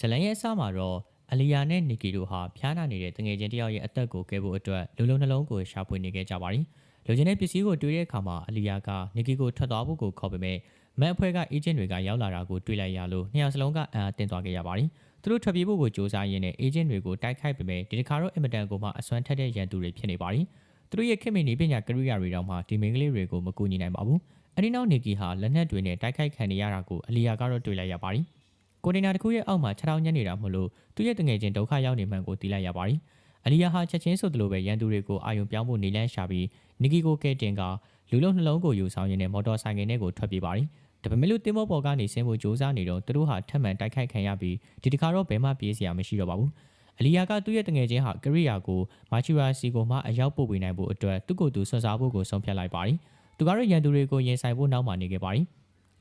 ဇလန်ရဲ့အစမှာတော့အလီယာနဲ့နီကီတို့ဟာဖျားနာနေတဲ့တငယ်ချင်းတယောက်ရဲ့အသက်ကိုကယ်ဖို့အတွက်လူလုံးနှလုံးကိုရှာဖွေနေခဲ့ကြပါတယ်။လူချင်းတဲ့ပစ္စည်းကိုတွေ့တဲ့အခါမှာအလီယာကနီကီကိုထွက်သွားဖို့ကိုခေါ်ပေမဲ့မန်အဖွဲ့ကအေဂျင့်တွေကရောက်လာတာကိုတွေ့လိုက်ရလို့နှစ်ယောက်စလုံးကအံအတင်သွားခဲ့ရပါတယ်။သူတို့ထွက်ပြေးဖို့ကိုစ조사ရင်းနဲ့အေဂျင့်တွေကိုတိုက်ခိုက်ပေမဲ့ဒီတစ်ခါတော့အင်မတန်ကိုမှအစွမ်းထက်တဲ့ရန်သူတွေဖြစ်နေပါတယ်။သူတို့ရဲ့ခင်မင်နေပညာကရိယာတွေတောင်မှဒီမင်္ဂလေးတွေကိုမကူညီနိုင်ပါဘူး။အဲဒီနောက်နီကီဟာလက်နက်တွေနဲ့တိုက်ခိုက်ခံနေရတာကိုအလီယာကတော့တွေ့လိုက်ရပါတယ်။ ကိုတင်နာတစ်ခုရဲ့အောက်မှာခြေထောက်ညက်နေတာမလို့သူ့ရဲ့တငယ်ချင်းဒုက္ခရောက်နေမှန်ကိုသိလိုက်ရပါတယ်။အလီယာဟာချက်ချင်းဆိုသလိုပဲရန်သူတွေကိုအာယုံပြောင်းဖို့နေလန်းရှာပြီးနီကီကိုကဲတင်ကလူလုံးနှလုံးကိုယူဆောင်ရင်းနဲ့မော်တော်ဆိုင်ကယ်နဲ့ကိုထွက်ပြေးပါတယ်။ဒါပေမဲ့လို့တင်မောပေါ်ကနေဆင်းဖို့ကြိုးစားနေတော့သူတို့ဟာထပ်မံတိုက်ခိုက်ခံရပြီးဒီတစ်ခါတော့ဘယ်မှပြေးစရာမရှိတော့ပါဘူး။အလီယာကသူ့ရဲ့တငယ်ချင်းဟာကရိယာကိုမာချူရာစီကိုမှအရောက်ပို့ပေးနိုင်ဖို့အတွက်သူ့ကိုယ်သူဆွတ်စားဖို့ကိုဆုံးဖြတ်လိုက်ပါတယ်။သူကတော့ရန်သူတွေကိုရင်ဆိုင်ဖို့နောက်မှနေခဲ့ပါတယ်။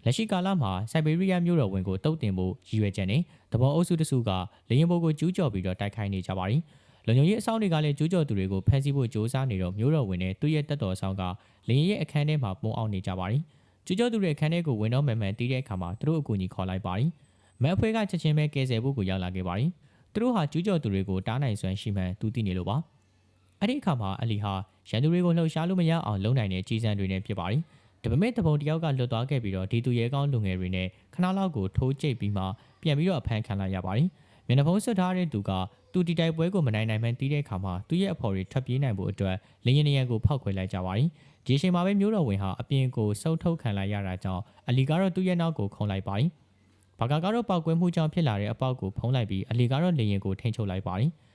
လက်ရှိကာလမှာစိုက်ဘေးရီးယားမြို့တော်ဝင်ကိုတုတ်တင်ဖို့ရည်ရွယ်ချက်နဲ့တဘောအုပ်စုတစုကလေရင်ဘိုးကိုကျူးကျော်ပြီးတော့တိုက်ခိုက်နေကြပါတယ်။လုံခြုံရေးအစောင့်တွေကလည်းကျူးကျော်သူတွေကိုဖမ်းဆီးဖို့ကြိုးစားနေတော့မြို့တော်ဝင်နဲ့သူ့ရဲ့တပ်တော်ဆောင်ကလေရင်ရဲ့အခန်းထဲမှာပုံအောင်နေကြပါတယ်။ကျူးကျော်သူတွေအခန်းထဲကိုဝင်တော့မှန်မှန်တီးတဲ့အခါမှာသူတို့အကူအညီခေါ်လိုက်ပါတယ်။မက်ဖွဲကချက်ချင်းပဲကယ်ဆယ်ဖို့ကိုရောက်လာခဲ့ပါတယ်။သူတို့ဟာကျူးကျော်သူတွေကိုတားနိုင်စွမ်းရှိမှန်သူသိနေလို့ပါ။အဲ့ဒီအခါမှာအလီဟာရန်သူတွေကိုလှုပ်ရှားလို့မရအောင်လုံနိုင်တဲ့ကြီးစံတွေနဲ့ဖြစ်ပါတယ်။ ဒါပေမဲ့တပုံတယောက်ကလွတ်သွားခဲ့ပြီးတော့ဒီသူရဲကောင်းလူငယ်တွေနဲ့ခဏလောက်ကိုထိုးကျိတ်ပြီးမှပြန်ပြီးတော့အဖမ်းခံလိုက်ရပါတယ်။မျက်နှာဖုံးဆွတ်ထားတဲ့သူကသူတီတိုက်ပွဲကိုမနိုင်နိုင်မှန်းသိတဲ့အခါမှာသူ့ရဲ့အဖော်တွေထပ်ပြေးနိုင်ဖို့အတွက်လင်းရင်ရန်ကိုဖောက်ခွဲလိုက်ကြပါတယ်။ဒီအချိန်မှာပဲမျိုးတော်ဝင်ဟာအပြင်ကိုစုပ်ထုတ်ခံလိုက်ရတာကြောင့်အလီကတော့သူ့ရဲ့နောက်ကိုခုံလိုက်ပါတယ်။ဘာကာကတော့ပောက်ကွဲမှုကြောင့်ဖြစ်လာတဲ့အပေါက်ကိုဖုံးလိုက်ပြီးအလီကတော့လေရင်ကိုထိန်ချုပ်လိုက်ပါတယ်။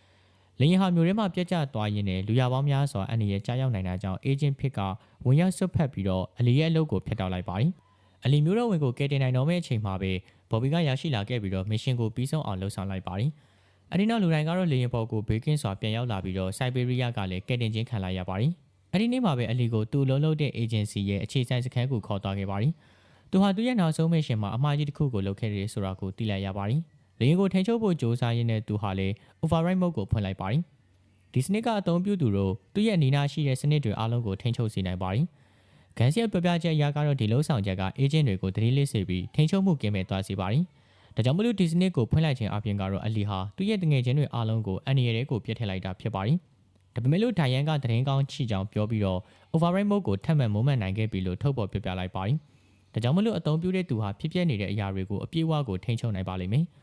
လေရင်ဟာမျိုးထဲမှာပြက်ကျသွားရင်းနဲ့လူရပေါင်းများစွာအန်ဒီရဲ့ကြားရောက်နိုင်တာကြောင့်အေဂျင့်ဖြစ်ကဝင်ရောက်ဆွတ်ဖက်ပြီးတော့အလီရဲ့အလုပ်ကိုဖျက်တောက်လိုက်ပါတယ်။အလီမျိုးတော်ဝင်ကိုကယ်တင်နိုင်တော့မယ့်အချိန်မှာပဲဘော်ဘီကရရှိလာခဲ့ပြီးတော့မစ်ရှင်ကိုပြီးဆုံးအောင်လှုပ်ဆောင်လိုက်ပါတယ်။အဲဒီနောက်လူတိုင်းကတော့လေရင်ပေါ်ကိုဘေးကင်းစွာပြန်ရောက်လာပြီးတော့စိုက်ဘေးရီးယားကလည်းကယ်တင်ခြင်းခံလိုက်ရပါတယ်။အဲဒီနေ့မှာပဲအလီကိုသူ့လုံးလုံးတဲ့ agency ရဲ့အခြေဆိုင်စခန်းကိုခေါ်သွားခဲ့ပါတယ်။သူဟာသူ့ရဲ့နောက်ဆုံးမစ်ရှင်မှာအမှားကြီးတစ်ခုကိုလုပ်ခဲ့တယ်ဆိုတာကိုသိလိုက်ရပါတယ်။ လေရင်ကိုထိန်ချုပ်ဖို့ကြိုးစားရင်းနဲ့သူဟာလည်း override mode ကိုဖွင့်လိုက်ပါတယ်။ဒီစနစ်ကအသုံးပြုသူတို့သူ့ရဲ့နီနာရှိတဲ့စနစ်တွေအားလုံးကိုထိန်ချုပ်စေနိုင်ပါတယ်။ဂန်စီရဲ့ပြပြချက်အရကတော့ဒီလုံးဆောင်ချက်က agent တွေကိုတတိလေးစေပြီးထိန်ချုပ်မှုကင်းမဲ့သွားစေပါတယ်။ဒါကြောင့်မလို့ဒီစနစ်ကိုဖွင့်လိုက်ခြင်းအပြင်ကတော့အလီဟာသူ့ရဲ့တငယ်ချင်းတွေအားလုံးကိုအန်ရီရဲကိုပြစ်ထည့်လိုက်တာဖြစ်ပါတယ်။ဒါပေမဲ့လို့ဒိုင်ယန်ကသတင်းကောင်းချီကြောင်ပြောပြီးတော့ override mode ကိုထပ်မံမုံမှန်နိုင်ခဲ့ပြီလို့ထုတ်ပေါ်ပြပြလိုက်ပါတယ်။ဒါကြောင့်မလို့အသုံးပြုတဲ့သူဟာဖြစ်ပျက်နေတဲ့အရာတွေကိုအပြည့်အဝကိုထိန်းချုပ်နိုင်ပါလိမ့်မယ်။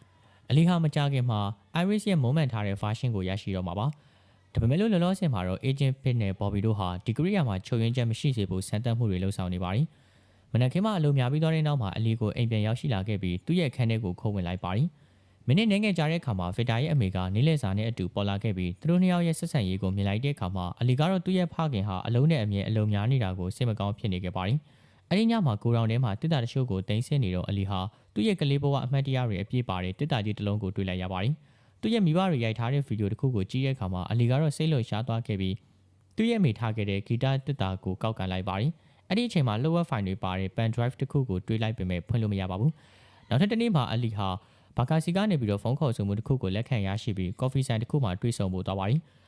အလီဟာမကြခင်မှာ Iris ရဲ့မုံမှန်ထားတဲ့ version ကိုရရှိတော့မှာပါ။ဒါပေမဲ့လို့လောလောဆယ်မှာတော့ Agent Pit နဲ့ Bobby တို့ဟာဒီကရိယာမှာချုပ်ရင်းချက်မရှိစေဖို့စံတက်မှုတွေလှုံ့ဆော်နေပါတယ်။မနက်ခင်းမှာအလုံများပြီးတော့တဲ့နောက်မှာအလီကိုအိမ်ပြန်ရောက်ရှိလာခဲ့ပြီးသူ့ရဲ့ခန်းထဲကိုခိုးဝင်လိုက်ပါတယ်။မိနစ်နှင်းငယ်ကြာတဲ့အခါမှာဗီတာရဲ့အမေကနီးလေစာနဲ့အတူပေါ်လာခဲ့ပြီးသူတို့နှစ်ယောက်ရဲ့ဆက်ဆံရေးကိုမြင်လိုက်တဲ့အခါမှာအလီကတော့သူ့ရဲ့ဖခင်ဟာအလုံးနဲ့အမြဲအလုံများနေတာကိုစိတ်မကောင်းဖြစ်နေခဲ့ပါတယ်။ အဲဒီညမှာကိုရောင်ထဲမှာတစ်တာတချို့ကိုတင်ဆင်းနေတော့အလီဟာသူ့ရဲ့ကလေးဘဝအမှတ်တရတွေအပြည့်ပါတဲ့တစ်တာကြီးတစ်လုံးကိုတွေ့လိုက်ရပါတယ်။သူ့ရဲ့မိဘတွေရိုက်ထားတဲ့ဗီဒီယိုတစ်ခုကိုကြည့်တဲ့အခါမှာအလီကတော့စိတ်လှုပ်ရှားသွားခဲ့ပြီးသူ့ရဲ့မိထားခဲ့တဲ့ဂီတတစ်တာကိုကောက်ကန်လိုက်ပါတယ်။အဲ့ဒီအချိန်မှာ lower file တွေပါတဲ့ pen drive တစ်ခုကိုတွေးလိုက်ပေမဲ့ဖွင့်လို့မရပါဘူး။နောက်ထပ်တစ်နေ့မှာအလီဟာဘာကာစီကနေပြီးတော့ဖုန်းခေါ်ဆိုမှုတစ်ခုကိုလက်ခံရရှိပြီး coffee sign တစ်ခုမှာတွေ့ဆုံဖို့သွားပါတယ်။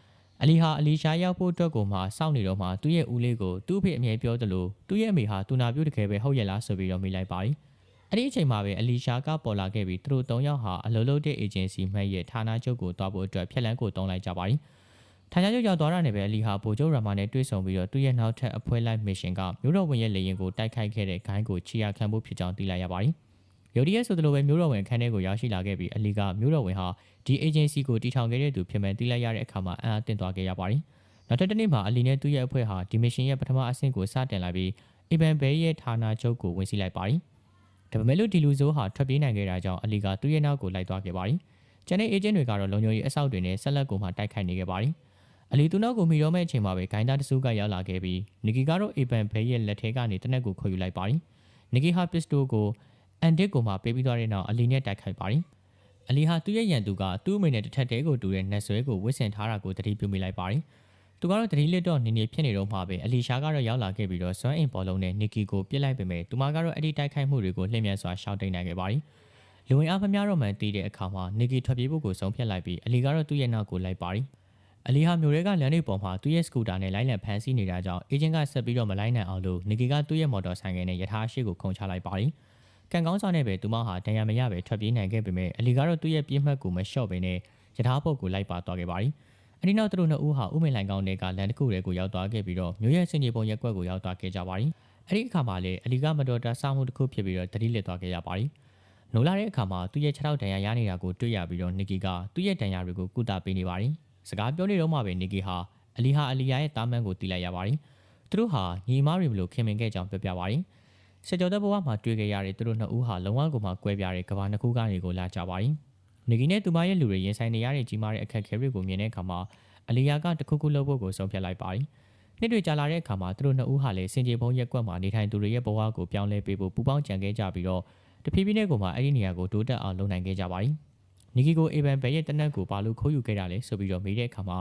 အလီဟာအလီရှာရောက်ဖို့အတွက်ကိုမှစောင့်နေတော့မှသူ့ရဲ့ဦးလေးကိုသူ့အဖေအမြဲပြောသလိုသူ့ရဲ့အမေဟာတူနာပြုတ်တကယ်ပဲဟုတ်ရဲ့လားဆိုပြီးတော့မိလိုက်ပါတယ်။အဲ့ဒီအချိန်မှာပဲအလီရှာကပေါ်လာခဲ့ပြီးသူတို့၃ယောက်ဟာအလုပ်လုပ်တဲ့ agency မှတ်ရဲ့ဌာနချုပ်ကိုတွားဖို့အတွက်ဖြက်လန်းကိုတုံးလိုက်ကြပါတယ်။ဌာနချုပ်ရောက်သွားတာနဲ့ပဲအလီဟာဗိုလ်ချုပ်ရာမာနဲ့တွေ့ဆုံပြီးတော့သူ့ရဲ့နောက်ထပ်အဖွဲလိုက် mission ကမြို့တော်ဝင်ရဲ့လေရင်ကိုတိုက်ခိုက်ခဲ့တဲ့ဂိုင်းကိုချီယာခံဖို့ဖြစ်ကြောင်းသိလိုက်ရပါတယ်။ ရုတ်တရက်ဆိုသလိုပဲမြို့တော်ဝင်ခန်းထဲကိုရောက်ရှိလာခဲ့ပြီးအလီကမြို့တော်ဝင်ဟာဒီ agency ကိုတည်ထောင်ခဲ့တဲ့သူဖြစ်မှန်သိလိုက်ရတဲ့အခါမှာအံ့အားသင့်သွားခဲ့ရပါတယ်။နောက်ထပ်တစ်နေ့မှာအလီနဲ့သူ့ရဲ့အဖွဲ့ဟာဒီ mission ရဲ့ပထမအဆင့်ကိုစတင်လိုက်ပြီးအီဗန်ဘဲရဲ့ဌာနချုပ်ကိုဝင်စီလိုက်ပါတယ်။ဒါပေမဲ့လို့ဒီလူဆိုးဟာထွက်ပြေးနိုင်ခဲ့တာကြောင့်အလီကသူ့ရဲ့နောက်ကိုလိုက်သွားခဲ့ပါတယ်။ကျန်တဲ့ agent တွေကတော့လုံခြုံရေးအဆောက်တွေနဲ့ဆက်လက်ကိုမှတိုက်ခိုက်နေခဲ့ပါတယ်။အလီသူနောက်ကိုမိတော့မဲ့အချိန်မှာပဲဂိုင်းသားတစုကရောက်လာခဲ့ပြီးနီကီကတော့အီဗန်ဘဲရဲ့လက်ထဲကနေတနက်ကိုခေါ်ယူလိုက်ပါတယ်။နီကီဟာပစ္စတိုကို အန်ဒစ်ကိုမှပေးပြီးသွားတဲ့နောက်အလီနဲ့တိုက်ခိုက်ပါတယ်။အလီဟာသူ့ရဲ့ရန်သူကသူ့အမေနဲ့တစ်ထက်တည်းကိုတူတဲ့နက်ဆွဲကိုဝစ်ဆင်ထားတာကိုတတိပြုမိလိုက်ပါတယ်။သူကတော့တတိလစ်တော့နေနေဖြစ်နေတော့မှပဲအလီရှာကတော့ရောက်လာခဲ့ပြီးတော့စွမ်းအင်ပေါ်လုံးနဲ့နီကီကိုပြစ်လိုက်ပေမဲ့သူမကတော့အဲ့ဒီတိုက်ခိုက်မှုတွေကိုလှည့်မြန်စွာရှောင်တိန်နိုင်ခဲ့ပါတယ်။လူဝင်အားမများတော့မှန်တည်တဲ့အခါမှာနီကီထွက်ပြေးဖို့ကိုဆုံးဖြတ်လိုက်ပြီးအလီကတော့သူ့ရဲ့နောက်ကိုလိုက်ပါတယ်။အလီဟာမျိုးရဲကလမ်းလေးပေါ်မှာသူ့ရဲ့စကူတာနဲ့လိုက်လံဖမ်းဆီးနေတာကြောင့်အေဂျင့်ကဆက်ပြီးတော့မလိုက်နိုင်အောင်လို့နီကီကသူ့ရဲ့မော်တော်ဆိုင်ကယ်နဲ့ယထာရှိကိုခုန်ချလိုက်ပါတယ်။ ကံကောင်းစားနဲ့ပဲသူမဟာတန်ရာမရပဲထွက်ပြေးနိုင်ခဲ့ပေမဲ့အလီကတော့သူ့ရဲ့ပြင်းမှတ်ကိုမလျှော့ပဲနဲ့ရထားပုတ်ကိုလိုက်ပါသွားခဲ့ပါတယ်။အဒီနောက်သူတို့နှစ်ဦးဟာဥမင်လိုင်ကောင်းတွေကလန်တစ်ခုတွေကိုရောက်သွားခဲ့ပြီးတော့မြို့ရဲ့စင်ကြီးပုံရက်ကွက်ကိုရောက်သွားခဲ့ကြပါတယ်။အဲ့ဒီအခါမှာလေအလီကမတော်တဆမှုတစ်ခုဖြစ်ပြီးတော့တတိလစ်သွားခဲ့ရပါတယ်။နိုလာတဲ့အခါမှာသူ့ရဲ့ခြေထောက်ဒဏ်ရာရနေတာကိုတွေ့ရပြီးတော့နီကီကသူ့ရဲ့ဒဏ်ရာတွေကိုကုသပေးနေပါတယ်။စကားပြောနေတော့မှပဲနီကီဟာအလီဟာအလီယာရဲ့တာမန်ကိုတီးလိုက်ရပါတယ်။သူတို့ဟာညီမတွေမလို့ခင်မင်ခဲ့ကြောင်းပြောပြပါတယ်။ ဆက်ကြော်တဲ့ဘဝမှာတွေ့ခဲ့ရတဲ့သူတို့နှစ်ဦးဟာလုံးဝကိုမှကွဲပြားတဲ့ကဘာနှစ်ခုကနေကိုလာကြပါတယ်။နီကီနဲ့သူမရဲ့လူတွေရင်ဆိုင်နေရတဲ့ကြီးမားတဲ့အခက်အခဲတွေကိုမြင်တဲ့အခါမှာအလီယာကတခုခုလုပ်ဖို့ကိုဆုံးဖြတ်လိုက်ပါတယ်။နှစ်တွေကြာလာတဲ့အခါမှာသူတို့နှစ်ဦးဟာလည်းစင်ကြေဘုံရက်ကွက်မှာနေထိုင်သူတွေရဲ့ဘဝကိုပြောင်းလဲပေးဖို့ပူပေါင်းကြံခဲ့ကြပြီးတော့တဖြည်းဖြည်းနဲ့ကိုမှအဲ့ဒီနေရာကိုတိုးတက်အောင်လုပ်နိုင်ခဲ့ကြပါတယ်။နီကီကိုအေဗန်ဘဲရဲ့တနက်ကိုဘာလို့ခိုးယူခဲ့တာလဲဆိုပြီးတော့မေးတဲ့အခါမှာ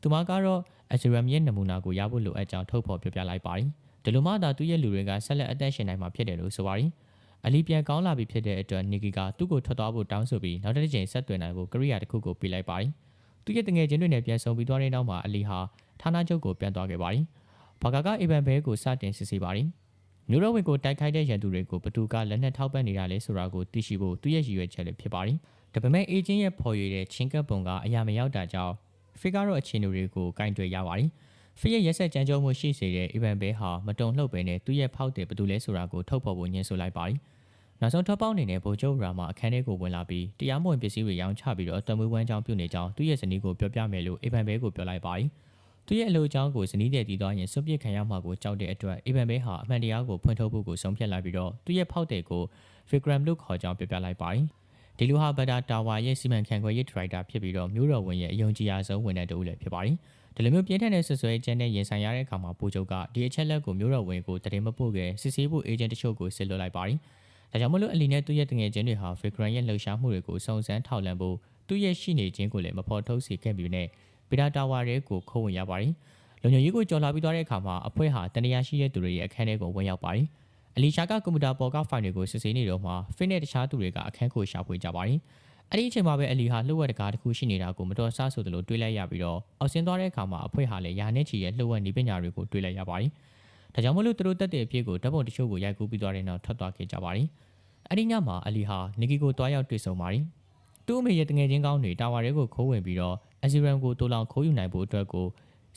သူမကတော့အဂျရမ်ရဲ့နမူနာကိုရဖို့လိုအပ်ကြောင်းထုတ်ဖော်ပြပြလိုက်ပါတယ်။ ဒီလိုမှသာသူ့ရဲ့လူတွေကဆက်လက်အသက်ရှင်နိုင်မှာဖြစ်တယ်လို့ဆိုပါတယ်။အလီပြန်ကောင်းလာပြီဖြစ်တဲ့အတွက်နီကီကသူ့ကိုထွက်သွားဖို့တောင်းဆိုပြီးနောက်တစ်ချိန်ဆက်သွယ်နိုင်ဖို့ကရိယာတစ်ခုကိုပေးလိုက်ပါတယ်။သူ့ရဲ့တငယ်ချင်းတွေနဲ့ပြန်ဆုံပြီးသွားတဲ့နောက်မှာအလီဟာဌာနချုပ်ကိုပြန်သွားခဲ့ပါတယ်။ဘာကာကအေဗန်ဘဲကိုစတင်စစ်ဆေးပါတယ်။မျိုးတော်ဝင်ကိုတိုက်ခိုက်တဲ့ရန်သူတွေကိုဘသူကလက်နက်ထောက်ပံ့နေတာလဲဆိုတာကိုသိရှိဖို့သူ့ရဲ့ရည်ရွယ်ချက်လည်းဖြစ်ပါတယ်။ဒါပေမဲ့အေဂျင့်ရဲ့ဖော်ရွေတဲ့ချင်းကပ်ပုံကအရာမရောက်တာကြောင့်ဖေကတော့အခြေအနေတွေကိုကင်တွယ်ရပါတယ်။ ဖေရဲ့ရက်ဆက်ကြမ်းကြုတ်မှုရှိစေတဲ့အီဗန်ဘဲဟာမတုံလှုပ်ပဲနဲ့သူ့ရဲ့ဖောက်တယ်ဘသူလဲဆိုတာကိုထုတ်ဖော်ဖို့ညှင်းဆိုလိုက်ပါတယ်။နောက်ဆုံးထပ်ပေါက်နေတဲ့ဗိုလ်ချုပ်ရာမာအခန်းထဲကိုဝင်လာပြီးတရားမဝင်ပစ္စည်းတွေရောင်းချပြီးတော့အတမွေးဝမ်းကြောင်းပြုနေကြောင်းသူ့ရဲ့ဇနီးကိုပြောပြမယ်လို့အီဗန်ဘဲကိုပြောလိုက်ပါတယ်။သူ့ရဲ့အလုပ်အကြောင်းကိုဇနီးတဲ့တည်သွားရင်စွန့်ပစ်ခံရမှာကိုကြောက်တဲ့အတွက်အီဗန်ဘဲဟာအမှန်တရားကိုဖွင့်ထုတ်ဖို့ကိုဆုံးဖြတ်လိုက်ပြီးတော့သူ့ရဲ့ဖောက်တယ်ကိုဖီဂရမ်လို့ခေါ်ကြောင်းပြောပြလိုက်ပါတယ်။ဒီလူဟာဘတာတာဝါရဲ့စီမံခန့်ခွဲရေးဒရိုက်တာဖြစ်ပြီးတော့မြို့တော်ဝင်ရဲ့အယုံကြည်ရဆုံးဝန်ထမ်းတဦးလည်းဖြစ်ပါတယ်။ ဒီလိုမျိုးပြင်းထန်တဲ့ဆွဆွဲကျန်းတဲ့ရင်ဆိုင်ရတဲ့အခါမှာပူချုပ်ကဒီအချက်လက်ကိုမြို့တော်ဝင်ကိုတရင်မပို့ခဲ့စစ်ဆေးဖို့အေဂျင့်တချို့ကိုစစ်လွှတ်လိုက်ပါတယ်။ဒါကြောင့်မလို့အလီနဲ့သူ့ရဲ့တငယ်ချင်းတွေဟာဖီဂရမ်ရဲ့လှုပ်ရှားမှုတွေကိုစုံစမ်းထောက်လှမ်းဖို့သူ့ရဲ့ရှိနေခြင်းကိုလည်းမဖော်ထုတ်စေခဲ့ပြီးနဲ့ပီတာတာဝါရဲကိုခုံဝင်ရပါတယ်။လုံခြုံရေးကိုကြော်လာပြီးသွားတဲ့အခါမှာအဖွဲ့ဟာတနေရာရှိတဲ့သူတွေရဲ့အခန်းထဲကိုဝင်ရောက်ပါတယ်။အလီရှာကကွန်ပျူတာပေါ်ကဖိုင်တွေကိုစစ်ဆေးနေတော့မှဖိနဲ့တခြားသူတွေကအခန်းကိုရှာဖွေကြပါတယ်။ အဲ့ဒီအချိန်မှာပဲအလီဟာလှုပ်ဝက်တကားတစ်ခုရှိနေတာကိုမတော်ဆဆိုသလိုတွေးလိုက်ရပြီးတော့အောက်ဆင်းသွားတဲ့အခါမှာအဖွဲ့ဟာလည်းယာနဲ့ချီရဲ့လှုပ်ဝက်နေပညာတွေကိုတွေးလိုက်ရပါတယ်။ဒါကြောင့်မလို့သူတို့တက်တဲ့အဖြစ်ကိုဓာတ်ပုံတချို့ကိုရိုက်ကူးပြီးသွားတဲ့နောက်ထွက်သွားခဲ့ကြပါတယ်။အဲ့ဒီညမှာအလီဟာနီကီကိုတွားရောက်တွေ့ဆုံပါတယ်။သူ့အမေရဲ့တငယ်ချင်းကောင်းတွေတာဝါရဲကိုခိုးဝင်ပြီးတော့အဇီရမ်ကိုတိုးလောင်ခိုးယူနိုင်ဖို့အတွက်ကို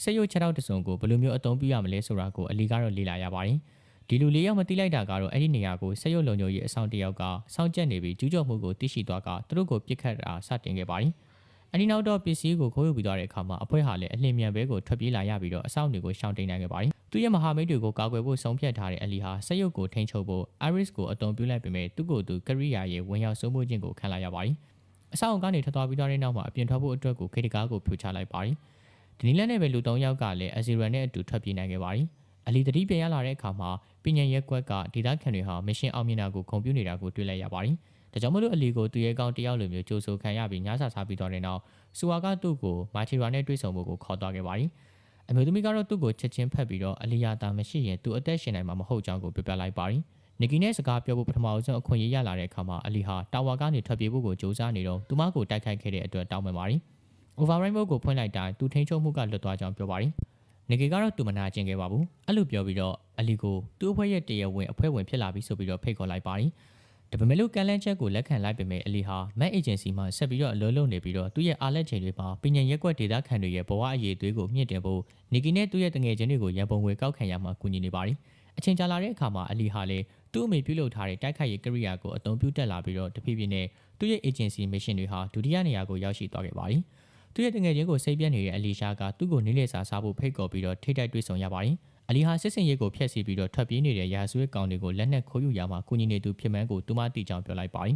ဆက်ရုပ်ချက်တော့တစုံကိုဘယ်လိုမျိုးအသုံးပြုရမလဲဆိုတာကိုအလီကတော့လေ့လာရပါတယ်။ ဒီလူလေးယောက်မတိလိုက်တာကတော့အဲ့ဒီနေရာကိုဆက်ရုပ်လုံခြုံရေးအဆောင်တယောက်ကစောင့်ကြက်နေပြီးကျူးကျော်မှုကိုသိရှိသွားကသူတို့ကိုပြစ်ခတ်တာစတင်ခဲ့ပါတယ်။အဒီနောက်တော့ပစ္စည်းကိုခိုးယူပြီးသွားတဲ့အခါမှာအဖွဲ့ဟာလည်းအလင်းမြန်ဘဲကိုထွက်ပြေးလာရပြီးတော့အဆောင်တွေကိုရှောင်တိန်နိုင်ခဲ့ပါတယ်။သူရဲ့မဟာမိတ်တွေကိုကာကွယ်ဖို့ဆုံးဖြတ်ထားတဲ့အလီဟာဆက်ရုပ်ကိုထိန်းချုပ်ဖို့ Iris ကိုအတုံပြုလိုက်ပေမဲ့သူ့ကိုယ်သူကရိယာရဲ့ဝင်ရောက်စိုးမိုးခြင်းကိုခံလိုက်ရပါတယ်။အဆောင်ကနေထွက်သွားပြီးသွားတဲ့နောက်မှာအပြင်ထွက်ဖို့အတွက်ကိုခေတ္တကားကိုဖြိုချလိုက်ပါတယ်။ဒီနည်းလမ်းနဲ့ပဲလူ၃ယောက်ကလည်းအဇီရန်နဲ့အတူထွက်ပြေးနိုင်ခဲ့ပါတယ်။ အလီတတိပြန်ရလာတဲ့အခါမှာပညာရက်ကွက်ကဒေတာခန်တွေဟာမရှင်အောင်မြင်တာကိုဂုဏ်ပြုနေတာကိုတွေ့လိုက်ရပါတယ်။ဒါကြောင့်မလို့အလီကိုသူရဲ့ကောင်းတယောက်လိုမျိုးကြိုးဆိုခံရပြီးညစာစားပြီးတော့တဲ့နောက်စူဝါကသူ့ကိုမာချီရာနဲ့တွေ့ဆုံဖို့ကိုခေါ်သွားခဲ့ပါတယ်။အမျိုးသမီးကတော့သူ့ကိုချက်ချင်းဖက်ပြီးတော့အလီယာတာမရှိရင်သူအသက်ရှင်နိုင်မှာမဟုတ်ကြောင်းကိုပြောပြလိုက်ပါတယ်။နီကီနဲ့စကားပြောဖို့ပထမအဆုံးအခွင့်အရေးရလာတဲ့အခါမှာအလီဟာတာဝါကနေထွက်ပြေးဖို့ကိုစ조사နေတော့သူမကိုတိုက်ခိုက်ခဲ့တဲ့အတွက်တောင်းပန်ပါတယ်။ override mode ကိုဖွင့်လိုက်တိုင်းသူထိန်းချုပ်မှုကလွတ်သွားကြောင်းပြောပါတယ်။ နေကီကတော့သူမနာကျင်ခဲ့ပါဘူး။အဲ့လိုပြောပြီးတော့အလီကိုသူ့အဖွဲ့ရဲ့တရားဝင်အဖွဲ့ဝင်ဖြစ်လာပြီဆိုပြီးတော့ဖိတ်ခေါ်လိုက်ပါတယ်။ဒါပေမဲ့လို့ကန်လန်းချက်ကိုလက်ခံလိုက်ပေမဲ့အလီဟာမက်အေဂျင်စီမှဆက်ပြီးတော့အလုပ်လုပ်နေပြီးတော့သူ့ရဲ့အားလက်ချိန်တွေမှာပညာရက်ကွက်ဒေတာခန်တွေရဲ့ဘဝအရေးသွေးကိုမြင့်တင်ဖို့နီကီနဲ့သူ့ရဲ့တငယ်ချင်းတွေကိုရန်ပုံငွေကောက်ခံရမှာကူညီနေပါတယ်။အချိန်ကြာလာတဲ့အခါမှာအလီဟာလည်းသူ့အမေပြုလုပ်ထားတဲ့တိုက်ခိုက်ရေးကိရိယာကိုအသုံးပြုတက်လာပြီးတော့တဖြည်းဖြည်းနဲ့သူ့ရဲ့ agency mission တွေဟာဒုတိယနေရာကိုရောက်ရှိသွားခဲ့ပါတယ်။ သူ့ရဲ့တငယ်ချင်းကိုစိတ်ပြတ်နေတဲ့အလီရှာကသူ့ကိုနေလေစာစားဖို့ဖိတ်ခေါ်ပြီးတော့ထိတိုက်တွေ့ဆုံရပါတယ်။အလီဟာစစ်စင်ရေးကိုဖျက်ဆီးပြီးတော့ထွက်ပြေးနေတဲ့ရာဇဝတ်ကောင်တွေကိုလက်နက်ခိုးယူရမှာကူညီနေသူဖြစ်မှန်းကိုသူမတီချောင်ပြောလိုက်ပါတယ်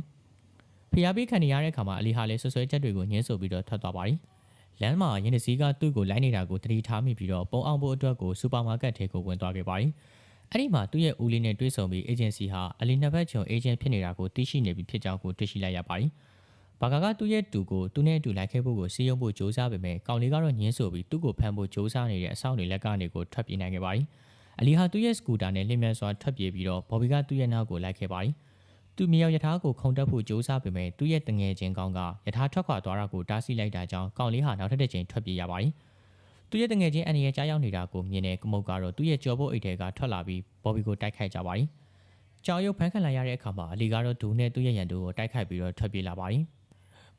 ။ဖျားပေးခံနေရတဲ့အခါမှာအလီဟာလည်းဆွဆွဲချက်တွေကိုညှင်းဆိုပြီးတော့ထွက်သွားပါတယ်။လမ်းမှာရင်တစည်းကသူ့ကိုလိုက်နေတာကိုတတိထားမိပြီးတော့ပုံအောင်ဖို့အတွက်ကိုစူပါမားကတ်ထဲကိုဝင်သွားခဲ့ပါတယ်။အဲ့ဒီမှာသူ့ရဲ့ဦးလေးနဲ့တွေ့ဆုံပြီးအေဂျင်စီဟာအလီနှစ်ဘက်ချုံအေဂျင့်ဖြစ်နေတာကိုသိရှိနေပြီဖြစ်ကြောင်းကိုတွေ့ရှိလိုက်ရပါတယ်။ ဘာကာကသူ့ရဲ့တူကိုသူ့နဲ့အတူလိုက်ခဲ့ဖို့ကိုစီရုံဖို့ကြိုးစားပေမဲ့ကောင်လေးကတော့ညင်းဆိုပြီးသူ့ကိုဖမ်းဖို့ကြိုးစားနေတဲ့အဆောင်တွေလက်ကနေကိုထွက်ပြေးနိုင်ခဲ့ပါတယ်။အလီဟာသူ့ရဲ့စကူတာနဲ့လျှင်မြန်စွာထွက်ပြေးပြီးတော့ဘော်ဘီကသူ့ရဲ့နောက်ကိုလိုက်ခဲ့ပါတယ်။သူ့မြောက်ယထာကိုခုန်တက်ဖို့ကြိုးစားပေမဲ့သူ့ရဲ့တငယ်ချင်းကောင်ကယထာထွက်ခွာသွားတာကိုတားဆီးလိုက်တာကြောင့်ကောင်လေးဟာနောက်ထပ်တစ်ချိန်ထွက်ပြေးရပါတယ်။သူ့ရဲ့တငယ်ချင်းအန်နီရဲ့ကြားရောက်နေတာကိုမြင်တဲ့ကမုတ်ကတော့သူ့ရဲ့ကြော်ဖို့အိတ်ထဲကထွက်လာပြီးဘော်ဘီကိုတိုက်ခိုက်ကြပါတယ်။ကြောင်ရုပ်ဖမ်းခံလိုက်ရတဲ့အခါမှာအလီကတော့ဒူနဲ့သူ့ရဲ့ရန်သူကိုတိုက်ခိုက်ပြီးတော့ထွက်ပြေးလာပါတယ်။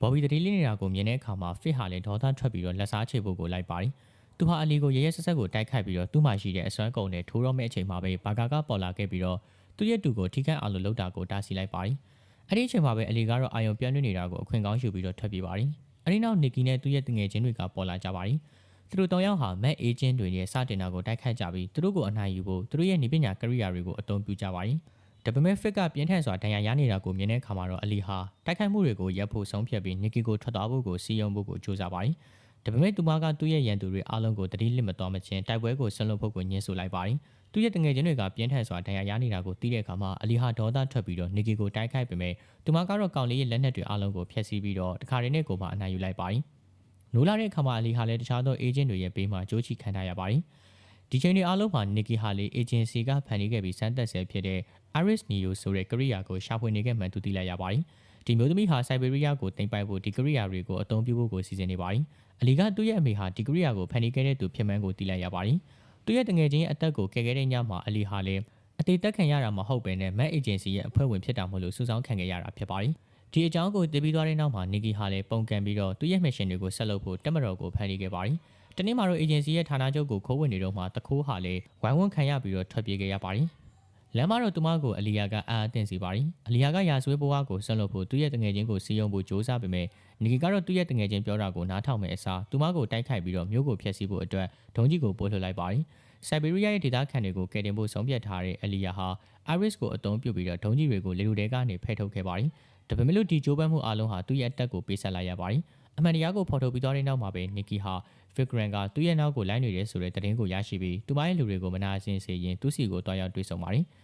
ဘော်ဘီတတိလေးနေတာကိုမြင်တဲ့အခါမှာဖစ်ဟာလည်းဒေါသထွက်ပြီးတော့လက်စားချေဖို့ကိုလိုက်ပါတယ်။သူဟာအလီကိုရရဲဆက်ဆက်ကိုတိုက်ခိုက်ပြီးတော့သူ့မှာရှိတဲ့အစွမ်းကုန်နဲ့ထိုးတော့မဲ့အချိန်မှာပဲဘာကာကပေါ်လာခဲ့ပြီးတော့သူ့ရဲ့တူကိုထိခိုက်အောင်လို့လှုပ်တာကိုတားဆီးလိုက်ပါတယ်။အဲ့ဒီအချိန်မှာပဲအလီကတော့အာယုံပြန့်လွင့်နေတာကိုအခွင့်ကောင်းယူပြီးတော့ထွက်ပြေးပါတယ်။အဲ့ဒီနောက်နီကီနဲ့သူ့ရဲ့တငယ်ချင်းတွေကပေါ်လာကြပါတယ်။သူတို့တောင်ယောက်ဟာမက်အေဂျင့်တွေရဲ့စတင်တာကိုတိုက်ခိုက်ကြပြီးသူတို့ကိုအနိုင်ယူဖို့သူတို့ရဲ့နေပညာကရိယာတွေကိုအသုံးပြုကြပါတယ်။ ဒါပေမဲ့ဖစ်ကပြင်းထန်စွာဒဏ်ရာရနေတာကိုမြင်တဲ့အခါမှာတော့အလီဟာတိုက်ခိုက်မှုတွေကိုရပ်ဖို့ဆုံးဖြတ်ပြီးနီကီကိုထွက်သွားဖို့ကိုစီယုံဖို့ကိုကြိုးစားပါတယ်။ဒါပေမဲ့သူမကသူ့ရဲ့ရန်သူတွေအားလုံးကိုတတိလစ်မတော်မချင်းတိုက်ပွဲကိုဆင်လုပ်ဖို့ကိုညှင်းဆိုလိုက်ပါတယ်။သူ့ရဲ့တငယ်ချင်းတွေကပြင်းထန်စွာဒဏ်ရာရနေတာကိုသိတဲ့အခါမှာအလီဟာဒေါသထွက်ပြီးတော့နီကီကိုတိုက်ခိုက်ပေမဲ့သူမကတော့ကောင်လေးရဲ့လက်နက်တွေအားလုံးကိုဖျက်ဆီးပြီးတော့တခါတည်းနဲ့ကိုမှအနိုင်ယူလိုက်ပါတယ်။နိုးလာတဲ့အခါမှာအလီဟာလည်းတခြားသောအေဂျင့်တွေရဲ့ဘေးမှာကြိုးချီခံထားရပါတယ်။ ဒီချိန်တွေအားလုံးမှာနီကီဟာလေအေဂျင်စီကဖန်တီးခဲ့ပြီးစမ်းသပ်ဆဲဖြစ်တဲ့ Iris Neo ဆိုတဲ့ကရိယာကိုရှာဖွေနေခဲ့မှန်သူသိလိုက်ရပါတယ်။ဒီမျိုးသမီးဟာစိုက်ဘေရီးယားကိုတင်ပိုက်ဖို့ဒီကရိယာတွေကိုအသုံးပြုဖို့ကိုစီစဉ်နေပါတယ်။အလီကသူ့ရဲ့အမေဟာဒီကရိယာကိုဖန်တီးခဲ့တဲ့သူဖြစ်မှန်းကိုသိလိုက်ရပါတယ်။သူ့ရဲ့တငယ်ချင်းရဲ့အသက်ကိုကယ်ခဲ့တဲ့ညမှာအလီဟာလည်းအသေးသက်ခံရတာမဟုတ်ဘဲနဲ့မက်အေဂျင်စီရဲ့အဖွဲ့ဝင်ဖြစ်တာမို့လို့စူးစောင်းခံခဲ့ရတာဖြစ်ပါတယ်။ဒီအကြောင်းကိုတည်ပြီးသွားတဲ့နောက်မှာနီကီဟာလည်းပုံကန်ပြီးတော့သူ့ရဲ့မစ်ရှင်တွေကိုဆက်လုပ်ဖို့တက်မတော်ကိုဖန်တီးခဲ့ပါတယ်။ တနေ့မှာတော့အေဂျင်စီရဲ့ဌာနချုပ်ကိုခိုးဝင်နေတော့မှတခိုးဟာလည်းဝိုင်းဝန်းခံရပြီးတော့ထွက်ပြေးခဲ့ရပါတယ်။လမ်းမတော့သူမကိုအလီယာကအာအသင့်စီပါတယ်။အလီယာကရာဇဝဲဘဝကိုဆက်လုပ်ဖို့သူ့ရဲ့တငယ်ချင်းကိုစီယုံဖို့ကြိုးစားပေမဲ့နီကီကတော့သူ့ရဲ့တငယ်ချင်းပြောတာကိုနားထောင်မဲ့အစားသူမကိုတိုက်ခိုက်ပြီးတော့မျိုးကိုဖျက်ဆီးဖို့အတွက်ဒုံးကြီးကိုပို့လွှတ်လိုက်ပါတယ်။ဆိုက်ဘေရီးယားရဲ့ဒေသခံတွေကိုကယ်တင်ဖို့ဆုံးဖြတ်ထားတဲ့အလီယာဟာ Iris ကိုအသုံးပြုပြီးတော့ဒုံးကြီးတွေကိုလေလူတဲကနေဖယ်ထုတ်ခဲ့ပါတယ်။ဒါပေမဲ့လို့ဒီဂျိုးပန်းမှုအလုံးဟာသူ့ရဲ့အတက်ကိုပေးဆက်လိုက်ရပါတယ်။အမှန်တရားကိုဖော်ထုတ်ပြီးသွားတဲ့နောက်မှာပဲနီကီဟာ Vikran ကသူ့ရဲ့နောက်ကိုလိုက်နေတဲ့ဆိုတဲ့သတင်းကိုရရှိပြီးသူမရဲ့လူတွေကိုမနာဆင်စေရင်သူ့စီကိုတွားရောက်တွေ့ဆုံပါတယ်။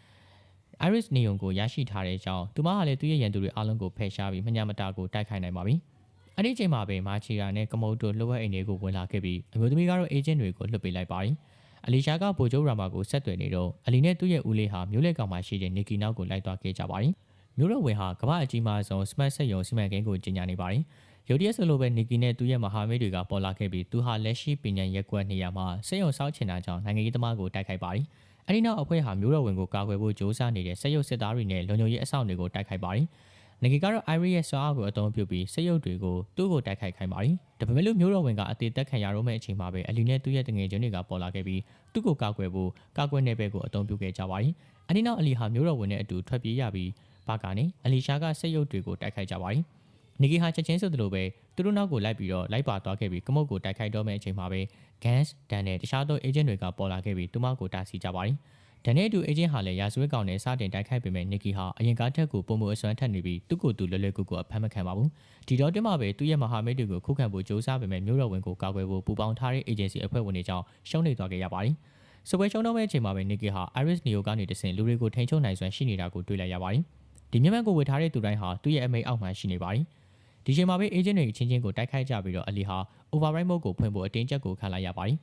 Iris Neon ကိုရရှိထားတဲ့အကြောင်းသူမဟာလည်းသူ့ရဲ့ရန်သူတွေအားလုံးကိုဖယ်ရှားပြီးမညာမတာကိုတိုက်ခိုက်နိုင်ပါပြီ။အဲ့ဒီအချိန်မှာပဲမာချီယာနဲ့ကမုတ်တို့လှုပ်ဝက်အိမ်တွေကိုဝင်လာခဲ့ပြီးအမျိုးသမီးကတော့အေဂျင့်တွေကိုလွှတ်ပေးလိုက်ပါတယ်။အလီရှာကဗိုလ်ချုပ်ရာမာကိုဆက်သွယ်နေတော့အလီနဲ့သူ့ရဲ့ဦးလေးဟာမျိုးလက်ကောင်မှာရှိတဲ့နီကီနောက်ကိုလိုက်သွားခဲ့ကြပါတယ်။မျိုးတော်ဝင်ဟာကမ္ဘာအကြီးမားဆုံးစမတ်ဆက်ယုံစီမံကိန်းကိုကြီးညာနေပါတယ်။ ရုတ်တရက်ဆိုလိုပဲနီကီနဲ့သူ့ရဲ့မဟာမိတ်တွေကပေါ်လာခဲ့ပြီးသူဟာလက်ရှိပညာရက်ကွက်နေရာမှာစက်ယုံဆောက်ချင်တာကြောင့်နိုင်ငံရေးသမားကိုတိုက်ခိုက်ပါတယ်။အဲဒီနောက်အဖွဲ့ဟာမျိုးတော်ဝင်ကိုကာကွယ်ဖို့ကြိုးစားနေတဲ့စက်ယုံစစ်သားတွေနဲ့လုံခြုံရေးအဆောက်တွေကိုတိုက်ခိုက်ပါတယ်။နဂီကတော့ Iris ရဲ့စွမ်းအားကိုအသုံးပြုပြီးစက်ရုပ်တွေကိုသူ့ကိုတိုက်ခိုက်ခိုင်းပါတယ်။ဒါပေမဲ့လို့မျိုးတော်ဝင်ကအသေးသက်ခံရတော့မယ့်အချိန်မှာပဲအလီနဲ့သူ့ရဲ့တငယ်ချင်းတွေကပေါ်လာခဲ့ပြီးသူ့ကိုကာကွယ်ဖို့ကာကွယ်နယ်ပယ်ကိုအသုံးပြုခဲ့ကြပါတယ်။အဒီနောက်အလီဟာမျိုးတော်ဝင်နဲ့အတူထွက်ပြေးရပြီးဘာကနေအလီရှာကစက်ရုပ်တွေကိုတိုက်ခိုက်ကြပါတယ်။ နီဂီဟာချက်ချင်းဆိုသလိုပဲသူတို့နောက်ကိုလိုက်ပြီးတော့လိုက်ပါသွားခဲ့ပြီးကမုတ်ကိုတိုက်ခိုက်တော့မယ့်အချိန်မှာပဲ Gans ဒန်နဲ့တခြားသော agent တွေကပေါ်လာခဲ့ပြီးသူမကိုတားဆီးကြပါတယ်။ဒန်နဲ့အတူအေဂျင့်ဟာလည်းရာဇဝတ်ကောင်နဲ့စတင်တိုက်ခိုက်ပေမဲ့နစ်ကီဟာအရင်ကားထက်ကိုပုံမအစွမ်းထက်နေပြီးသူ့ကိုယ်သူလွယ်လွယ်ကူကူအဖမ်းမခံပါဘူးဒီတော့တင်မှာပဲသူ့ရဲ့မဟာမိတ်တွေကိုခုခံဖို့ကြိုးစားပေမဲ့မျိုးတော်ဝင်ကိုကာကွယ်ဖို့ပူပေါင်းထားတဲ့အေဂျင်စီအဖွဲ့ဝင်တွေကြောင့်ရှုံးနေသွားခဲ့ရပါတယ်စပွဲရှုံးတော့မဲ့အချိန်မှာပဲနစ်ကီဟာ Iris Neo ကနေတဆင့်လူတွေကိုထိန်ချုပ်နိုင်စွမ်းရှိနေတာကိုတွေ့လိုက်ရပါတယ်ဒီမျက်မှန်ကိုဝေထားတဲ့သူတိုင်းဟာသူ့ရဲ့အမိတ်အောက်မှာရှိနေပါတယ် ဒီချိန်မှာပဲ agent တွေချင်းချင်းကိုတိုက်ခိုက်ကြပြီးတော့အလီဟာ override mode ကိုဖွင့်ဖို့အတင်းကျပ်ကိုခံလိုက်ရပါတယ်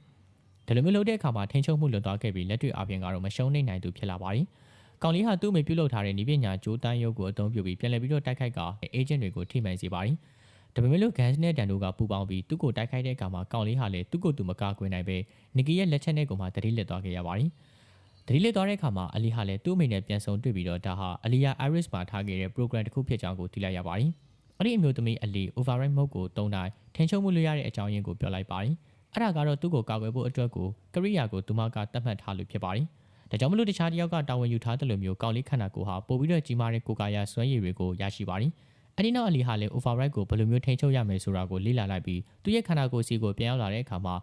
ဒါလိုမျိုးလုပ်တဲ့အခါမှာထိန်းချုပ်မှုလွန်သွားခဲ့ပြီးလက်တွေ့အပြင်ကတော့မရှုံးနိုင်နိုင်သူဖြစ်လာပါတယ်။ကောင်လေးဟာသူ့မိပြုတ်လုပ်ထားတဲ့ဤပညာကြိုးတန်းရုပ်ကိုအသုံးပြုပြီးပြန်လည်ပြီးတော့တိုက်ခိုက်ကအေဂျင့်တွေကိုထိမှန်စေပါတယ်။ဒါပေမဲ့လို့ Gans နဲ့တန်တို့ကပူပေါင်းပြီးသူ့ကိုတိုက်ခိုက်တဲ့အခါမှာကောင်လေးဟာလည်းသူ့ကိုသူမကာကွယ်နိုင်ပဲနီကီရဲ့လက်ချက်နဲ့ကိုမှတတိလက်သွားခဲ့ရပါတယ်။တတိလက်သွားတဲ့အခါမှာအလီဟာလည်းသူ့အမိနဲ့ပြန်ဆုံတွေ့ပြီးတော့ဒါဟာအလီယာ Iris မှာထားခဲ့တဲ့ program တစ်ခုဖြစ်ကြောင်းကိုသိလိုက်ရပါတယ်။ အဲ့ဒီအမျိုးသမီးအလီ override mode ကိုတုံးတိုင်းထင်ချုံမှုလွှရတဲ့အကြောင်းရင်းကိုပြောလိုက်ပါတယ်။အဲ့ဒါကတော့သူ့ကိုကာကွယ်ဖို့အတွက်ကိုကရိယာကိုသူမကတတ်မှတ်ထားလို့ဖြစ်ပါတယ်။ဒါကြောင့်မလို့တခြားတယောက်ကတာဝန်ယူထားတဲ့လိုမျိုးကောင်းလေးခန္ဓာကိုယ်ဟာပိုပြီးတော့ကြီးမားတဲ့ကိုယ်ကာယစွမ်းရည်တွေကိုရရှိပါတယ်။အဲ့ဒီနောက်အလီဟာလည်း override ကိုဘယ်လိုမျိုးထိန်းချုပ်ရမယ်ဆိုတာကိုလေ့လာလိုက်ပြီးသူ့ရဲ့ခန္ဓာကိုယ်စီကိုပြန်ရောက်လာတဲ့အခါမှာ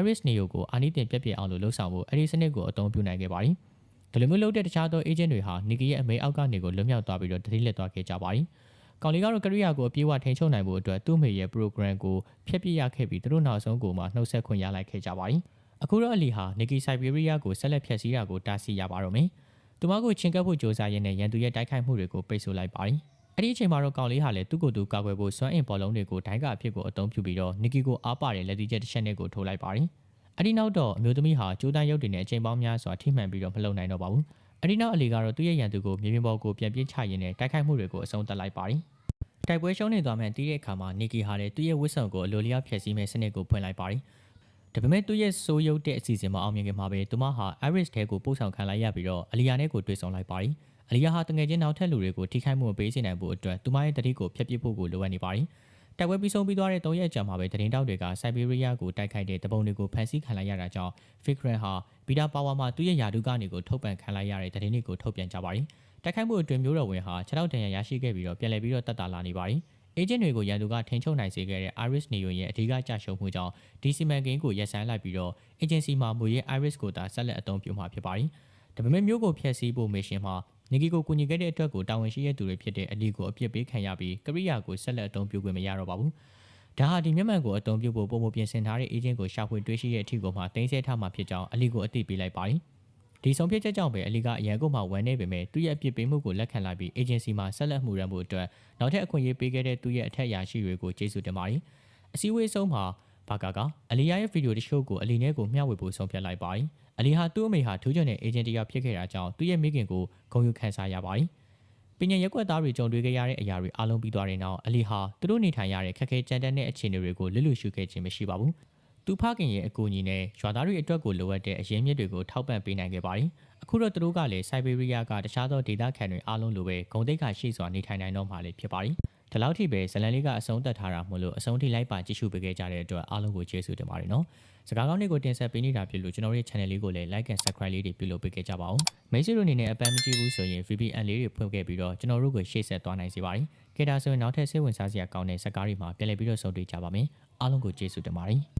Iris Neo ကိုအာနိတင်ပြက်ပြက်အောင်လို့လှုပ်ဆောင်ဖို့အဲ့ဒီစနစ်ကိုအသုံးပြုနိုင်ခဲ့ပါတယ်။ဒီလိုမျိုးလုပ်တဲ့တခြားသော agent တွေဟာနီကီရဲ့အမေအောက်ကနေကိုလွတ်မြောက်သွားပြီးတော့တတိလက်သွားခဲ့ကြပါတယ်။ ကောင်လေးကတော့ကရိယာကိုအပြေးအဝထိန်ချုပ်နိုင်ဖို့အတွက်သူ့မေရဲ့ program ကိုဖျက်ပစ်ရခဲ့ပြီးသူတို့နောက်ဆုံးကိုမှနှုတ်ဆက်ခွင့်ရလိုက်ခဲ့ကြပါတယ်။အခုတော့အလီဟာနီကီဆိုင်ဘေးရီးယားကိုဆက်လက်ဖျက်ဆီးတာကိုတားဆီးရပါတော့မယ်။သူမကိုချင်းကပ်ဖို့ကြိုးစားရင်းနဲ့ရန်သူရဲ့တိုက်ခိုက်မှုတွေကိုပိတ်ဆို့လိုက်ပါတယ်။အဲ့ဒီအချိန်မှာတော့ကောင်လေးဟာလည်းသူ့ကိုယ်သူကာကွယ်ဖို့စွမ်းအင်ပေါ်လုံးတွေကိုဒိုင်းကအဖြစ်ကိုအသုံးပြုပြီးတော့နီကီကိုအားပါတဲ့လက်သီးချက်တစ်ချက်နဲ့ကိုထိုးလိုက်ပါတယ်။အဲ့ဒီနောက်တော့အမျိုးသမီးဟာကျိုးတန်းရုပ်တွေနဲ့အချိန်ပေါင်းများစွာထိမှန်ပြီးတော့မလုံနိုင်တော့ပါဘူး။ အဲ့ဒီနောက်အလီကတော့သူ့ရဲ့ရန်သူကိုမြေပြင်ပေါ်ကိုပြန်ပြေးချရင်းနဲ့တိုက်ခိုက်မှုတွေကိုအဆုံးသတ်လိုက်ပါတယ်။တိုက်ပွဲရှုံးနေသွားမှန်တီးတဲ့အခါမှာနီကီဟာလည်းသူ့ရဲ့ဝစ်ဆောင်ကိုအလိုလျောက်ဖျက်ဆီးမဲ့စနစ်ကိုဖွင့်လိုက်ပါတယ်။ဒါပေမဲ့သူ့ရဲ့စိုးရုပ်တဲ့အစီအစဉ်မအောင်မြင်ခင်မှာပဲသူမဟာ Iris ထဲကိုပို့ဆောင်ခံလိုက်ရပြီးတော့အလီယာနဲ့ကိုတွေ့ဆုံလိုက်ပါတယ်။အလီယာဟာတငယ်ချင်းနောက်ထပ်လူတွေကိုထိခိုက်မှုမပေးစေနိုင်ဖို့အတွက်သူမရဲ့တတိကိုဖျက်ပစ်ဖို့ကိုလိုအပ်နေပါတယ်။ တိုက်ပွဲပြီးဆုံးပြီးသွားတဲ့၃ရက်ကြာမှာပဲတရင်တောက်တွေကစိုက်ဘေးရီးယားကိုတိုက်ခိုက်တဲ့တပုံတွေကိုဖမ်းဆီးခံလိုက်ရတာကြောင့် Fikran ဟာဘီတာပါဝါမှာသူ့ရဲ့ယာဒုကနေကိုထုတ်ပန်ခံလိုက်ရတဲ့တရင်တွေကိုထုတ်ပြန်ကြပါတယ်။တိုက်ခိုက်မှုအတွင်းမျိုးတော်ဝင်ဟာ6လောက်တန်ရရရှိခဲ့ပြီးတော့ပြန်လည်ပြီးတော့တက်တာလာနေပါတယ်။အေဂျင့်တွေကိုရန်သူကထိန်းချုပ်နိုင်စေခဲ့တဲ့ Iris Neo ရဲ့အဓိကကြာရှုံးမှုကြောင့်ဒီစီမံကိန်းကိုရပ်ဆိုင်းလိုက်ပြီးတော့ agency မှာမူရင်း Iris ကိုသာဆက်လက်အသုံးပြုမှာဖြစ်ပါတယ်။ဒါပေမဲ့မျိုးကိုဖျက်ဆီးဖို့မစ်ရှင်မှာ နီဂီကိုကူညီခဲ့တဲ့အတွက်ကိုတာဝန်ရှိတဲ့သူတွေဖြစ်တဲ့အလီကိုအပြစ်ပေးခံရပြီးကရိယာကိုဆက်လက်အသုံးပြုခွင့်မရတော့ပါဘူး။ဒါဟာဒီမျက်မှန်ကိုအသုံးပြုဖို့ပုံမပြင်ဆင်ထားတဲ့ agent ကိုရှာဖွေတွေ့ရှိတဲ့အထီကိုမှတင်ဆက်ထားမှာဖြစ်ကြောင်းအလီကိုအသိပေးလိုက်ပါတယ်။ဒီဆုံးဖြတ်ချက်ကြောင့်ပဲအလီကအရန်ကိုမှဝန်နေပေမဲ့သူ့ရဲ့အပြစ်ပေးမှုကိုလက်ခံလိုက်ပြီး agency မှာဆက်လက်မှုရန်ဖို့အတွက်နောက်ထပ်အခွင့်အရေးပေးခဲ့တဲ့သူ့ရဲ့အထက်အရာရှိတွေကိုကျေးဇူးတင်ပါတယ်။အစည်းအဝေးဆုံးမှာဘာကာကအလီယာရဲ့ဗီဒီယိုတစ်ချို့ကိုအလီနဲ့ကိုမျှဝေဖို့ဆုံးဖြတ်လိုက်ပါတယ်။ အလီဟာသူ့အမေဟာထူးချွန်တဲ့ agent တစ်ယောက်ဖြစ်ခဲ့တာကြောင့်သူ့ရဲ့မိခင်ကိုဂုဏ်ယူခံစားရပါတယ်။ပညာရက်ွက်သားတွေကြုံတွေ့ခဲ့ရတဲ့အရာတွေအလုံးပြီးသွားတဲ့နောက်အလီဟာသူတို့နေထိုင်ရတဲ့ခက်ခဲကြမ်းတမ်းတဲ့အခြေအနေတွေကိုလွတ်လွတ်ရှုခဲ့ခြင်းမရှိပါဘူး။သူဖခင်ရဲ့အကူအညီနဲ့ရွာသားတွေအတွက်ကိုလိုအပ်တဲ့အရင်းမြစ်တွေကိုထောက်ပံ့ပေးနိုင်ခဲ့ပါတယ်။အခုတော့သူတို့ကလည်းစိုက်ဘေးရီးယားကတခြားသောဒေသခံတွေအားလုံးလိုပဲဂုံတိတ်ခါရှိစွာနေထိုင်နိုင်တော့မှာလည်းဖြစ်ပါတယ်။ဒီလောက်ထိပဲဇလန်လေးကအဆုံးသတ်ထားတာမို့လို့အဆုံးထိလိုက်ပါကြည့်ရှုပေးခဲ့ကြတဲ့အတွက်အားလုံးကိုကျေးဇူးတင်ပါတယ်နော်။ စကားကောင်းတွေကိုတင်ဆက်ပေးနေတာဖြစ်လို့ကျွန်တော်တို့ရဲ့ channel လေးကိုလည်း like and subscribe လေးတွေပြုလုပ်ပေးခဲ့ကြပါဦး။မိတ်ဆွေတို့အနေနဲ့အပန်းမကြည့်ဘူးဆိုရင် VPN လေးတွေဖွင့်ခဲ့ပြီးတော့ကျွန်တော်တို့ကိုရှေ့ဆက်သွားနိုင်စေပါတယ်။ကြည့်ဒါဆိုရင်နောက်ထပ်စိတ်ဝင်စားစရာကောင်းတဲ့စကားတွေမှာပြန်လည်ပြီးတော့ဆုံတွေ့ကြပါမယ်။အားလုံးကိုကျေးဇူးတင်ပါတယ်။